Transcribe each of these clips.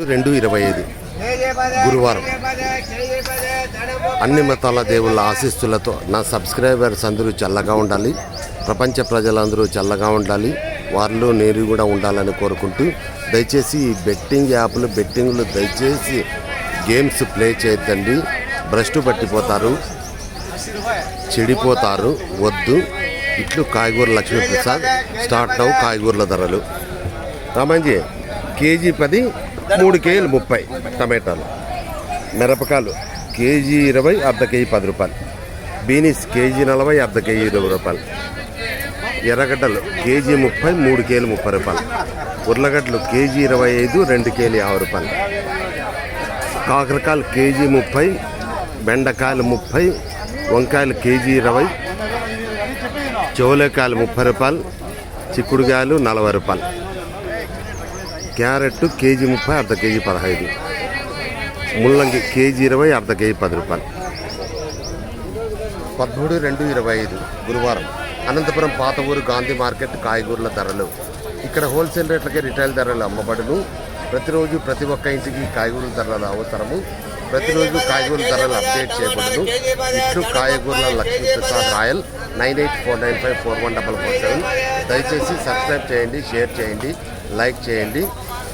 రెండు ఇరవై ఐదు గురువారం. అన్ని మతాల దేవుళ్ళ ఆశీస్సులతో నా సబ్స్క్రైబర్స్ అందరూ చల్లగా ఉండాలి. ప్రపంచ ప్రజలందరూ చల్లగా ఉండాలి. వారిలో నేను కూడా ఉండాలని కోరుకుంటూ దయచేసి ఈ బెట్టింగ్ యాప్లు బెట్టింగ్లు దయచేసి గేమ్స్ ప్లే చేయొద్దండి. భ్రష్టు పట్టిపోతారు చెడిపోతారు వద్దు. ఇట్లు కాయగూర లక్ష్మీప్రసాద్ స్టార్ట్ అవు కాయగూరల ధరలు. రామాంజీ కేజీ పది మూడు కేజీలు ముప్పై టమాటాలు. మిరపకాయలు కేజీ ఇరవై అర్ధ కేజీ పది రూపాయలు. బీనీస్ కేజీ నలభై అర్ధ కేజీ ఇరవై రూపాయలు. ఎర్రగడ్డలు కేజీ ముప్పై మూడు కేజీలు ముప్పై రూపాయలు. ఉర్లగడ్డలు కేజీ ఇరవై ఐదు రెండు కేజీలు యాభై రూపాయలు. కాకరకాయలు కేజీ ముప్పై బెండకాయలు ముప్పై వంకాయలు కేజీ ఇరవై చెవులకాయలు ముప్పై రూపాయలు చిక్కుడుకాయలు నలభై రూపాయలు. క్యారెట్ కేజీ ముప్పై అర్ధ కేజీ పదహైదు. ముల్లంగి కేజీ ఇరవై అర్ధ కేజీ పది రూపాయలు. పదమూడు రెండు ఇరవై ఐదు గురువారం. అనంతపురం పాత ఊరు గాంధీ మార్కెట్ కాయగూరల ధరలు. ఇక్కడ హోల్సేల్ రేట్లకే రిటైల్ ధరలు అమ్మబడును. ప్రతిరోజు ప్రతి ఒక్క ఇంటికి కాయగూరల ధరలు అవసరము. ప్రతిరోజు కాయగూరల ధరలు అప్డేట్ చేయబడును ఇట్లు కాయగూరల Lakshmi Prasad royal nine eight four nine five four one double four seven. దయచేసి సబ్స్క్రైబ్ చేయండి షేర్ చేయండి లైక్ చేయండి.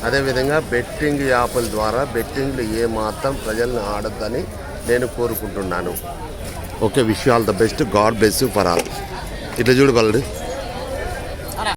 అదేవిధంగా బెట్టింగ్ యాప్ల ద్వారా బెట్టింగ్లు ఏ మాత్రం ప్రజలను ఆడొద్దని నేను కోరుకుంటున్నాను. Okay wish all the best. God best for all. ఇట్లా చూడగలడు